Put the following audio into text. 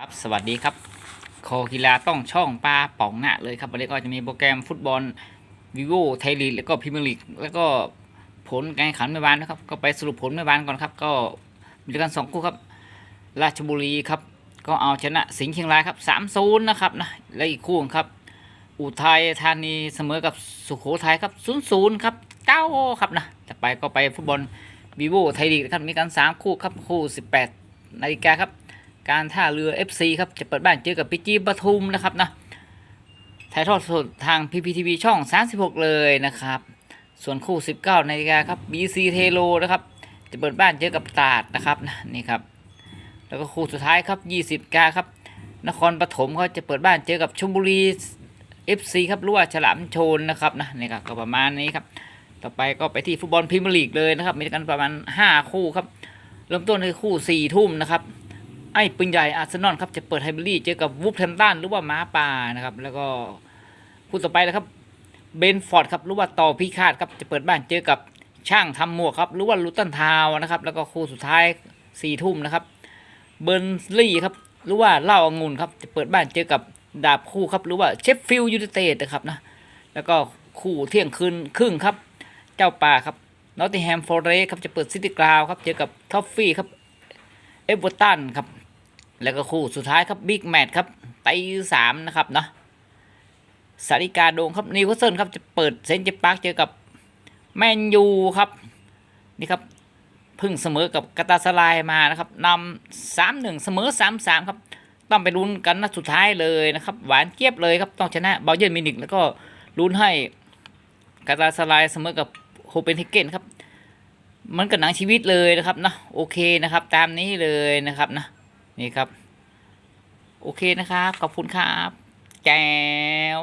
ครับสวัสดีครับคอกีฬาต้องช่องปลาป่องหน้าเลยครับวันนี้ก็จะมีโปรแกรมฟุตบอลวิโวไทยลีกแล้วก็พรีเมียร์ลีกแล้วก็ผลการแข่งขันเมื่อวานนะครับ ก็ไปสรุปผลเมื่อวานก่อนครับ ก็มีด้วยกันสองคู่ครับ ราชบุรีครับ ก็เอาชนะสิงห์เชียงรายครับสามศูนย์นะครับนะและอีกคู่ครับอุทัยธานีเสมอกับสุโขทัยครับศูนย์ศูนย์ครับเก้าครับนะจะไปก็ไปฟุตบอลวีโวไทยลีกครับมีกันสามคู่ครับคู่สิบแปดนาฬิกาครับ การท่าเรือ FC ครับจะเปิดบ้านเจอกับปิจีปทุมนะครับนะถ่ายทอดสดทาง PPTV ช่อง 36 เลยนะครับ ส่วนคู่ 19นาฬิกาครับ BC เทโลนะครับ จะเปิดบ้านเจอกับตราดนะครับนะนี่ครับ แล้วก็คู่สุดท้ายครับ 20กาครับ นครปฐมเขาจะเปิดบ้านเจอกับชลบุรี FC ครับรือว่าฉลามชนนะครับนะนี่ครับก็ประมาณนี้ครับ ต่อไปก็ไปที่ฟุตบอลพรีเมียร์ลีกเลยนะครับ มีกันประมาณ 5 คู่ครับ เริ่มต้นในคู่4ทุ่มนะครับ ไอ้ปืนใหญ่อาร์เซนอลครับจะเปิดไฮเบอรี่เจอกับวูฟแฮมตันหรือว่าม้าป่านะครับ แล้วก็คู่ต่อไปนะครับเบนฟอร์ดครับหรือว่าต่อพิฆาตครับจะเปิดบ้านเจอกับช่างทำหมวกครับหรือว่าลูตันทาวนะครับ แล้วก็คู่สุดท้ายสี่ทุ่มนะครับเบอร์นลี่ครับหรือว่าเล่าองุ่นครับจะเปิดบ้านเจอกับดาบคู่ครับหรือว่าเชฟฟิลด์ยูไนเต็ดนะครับนะแล้วก็คู่เที่ยงคืนครึ่งครับ เจ้าป่าครับนอตติแฮมฟอร์เรสครับจะเปิดซิตี้กราวครับเจอกับท็อฟฟี่ครับเอเวอร์ตันครับ แล้วก็คู่สุดท้ายครับบิ๊กแมตช์ครับไตสามนะครับเนาะสาริกาโดงครับนิวคาสเซิลครับจะเปิดเซนต์เจปาร์กเจอกับแมนยูครับนี่ครับเพึ่งเสมอกับกาตาสลายมานะครับนำสามหนึ่งเสมอสามสามครับต้องไปลุ้นกันนัดสุดท้ายเลยนะครับหวานเจี๊ยบเลยครับต้องชนะเบลเยอร์มินิกแล้วก็ลุ้นให้กาตาสลายเสมอกับโฮเปนเฮเกนครับมันกับหนังชีวิตเลยนะครับนะโอเคนะครับตามนี้เลยนะครับนะ นี่ครับ โอเคนะครับ ขอบคุณครับ แจว